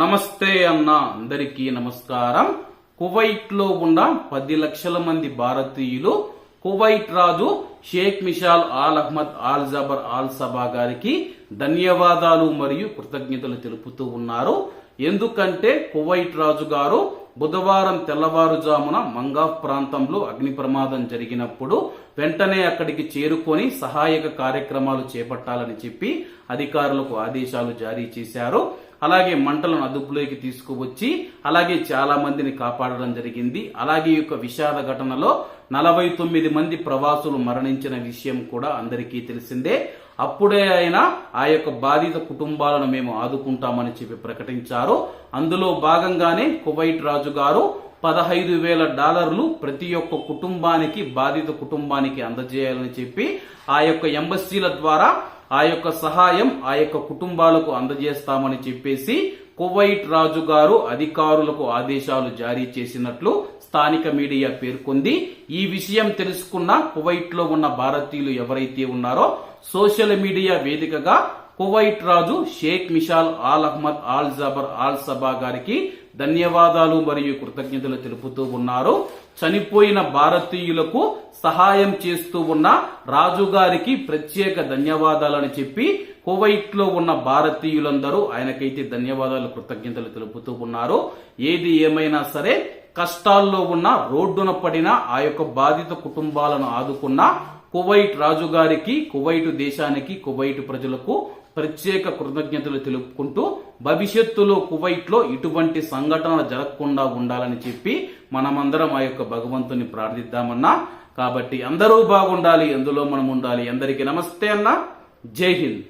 నమస్తే అన్న అందరికీ నమస్కారం. కువైట్లో ఉన్న పది లక్షల మంది భారతీయులు కువైట్ రాజు Sheikh Mishal Al Ahmad Al Jaber Al Sabah గారికి ధన్యవాదాలు మరియు కృతజ్ఞతలు తెలుపుతూ ఉన్నారు. ఎందుకంటే కువైట్ రాజు గారు బుధవారం తెల్లవారుజామున మంగాఫ్ ప్రాంతంలో అగ్ని ప్రమాదం జరిగినప్పుడు వెంటనే అక్కడికి చేరుకొని సహాయక కార్యక్రమాలు చేపట్టాలని చెప్పి అధికారులకు ఆదేశాలు జారీ చేశారు. అలాగే మంటలను అదుపులోకి తీసుకువచ్చి అలాగే చాలా మందిని కాపాడడం జరిగింది. అలాగే ఈ యొక్క విషాద ఘటనలో నలభై తొమ్మిది మంది ప్రవాసులు మరణించిన విషయం కూడా అందరికీ తెలిసిందే. అప్పుడే అయినా ఆ యొక్క బాధిత కుటుంబాలను మేము ఆదుకుంటామని చెప్పి ప్రకటించారు. అందులో భాగంగానే కువైట్ రాజు గారు పదహైదు వేల డాలర్లు ప్రతి ఒక్క కుటుంబానికి బాధిత కుటుంబానికి అందజేయాలని చెప్పి ఆ యొక్క ఎంబసీల ద్వారా ఆ యొక్క సహాయం ఆ యొక్క కుటుంబాలకు అందజేస్తామని చెప్పేసి కువైట్ రాజు గారు అధికారులకు ఆదేశాలు జారీ చేసినట్లు స్థానిక మీడియా పేర్కొంది. ఈ విషయం తెలుసుకున్న కువైట్లో ఉన్న భారతీయులు ఎవరైతే ఉన్నారో సోషల్ మీడియా వేదికగా కువైట్ రాజు Sheikh Mishal Al Ahmad Al Jaber Al Sabah గారికి ధన్యవాదాలు మరియు కృతజ్ఞతలు తెలుపుతూ ఉన్నారు. చనిపోయిన భారతీయులకు సహాయం చేస్తూ ఉన్న రాజుగారికి ప్రత్యేక ధన్యవాదాలని చెప్పి కువైట్లో ఉన్న భారతీయులందరూ ఆయనకైతే ధన్యవాదాలు కృతజ్ఞతలు తెలుపుతూ ఉన్నారు. ఏది ఏమైనా సరే కష్టాల్లో ఉన్న రోడ్డున పడిన ఆ యొక్క బాధిత కుటుంబాలను ఆదుకున్న కువైట్ రాజుగారికి కువైట్ దేశానికి కువైట్ ప్రజలకు ప్రత్యేక కృతజ్ఞతలు తెలుపుకుంటూ భవిష్యత్తులో కువైట్లో ఇటువంటి సంఘటనలు జరగకుండా ఉండాలని చెప్పి మనమందరం ఆ యొక్క భగవంతుని ప్రార్థిద్దామన్నా. కాబట్టి అందరూ బాగుండాలి అందులో మనం ఉండాలి. అందరికీ నమస్తే అన్న. జై హింద్.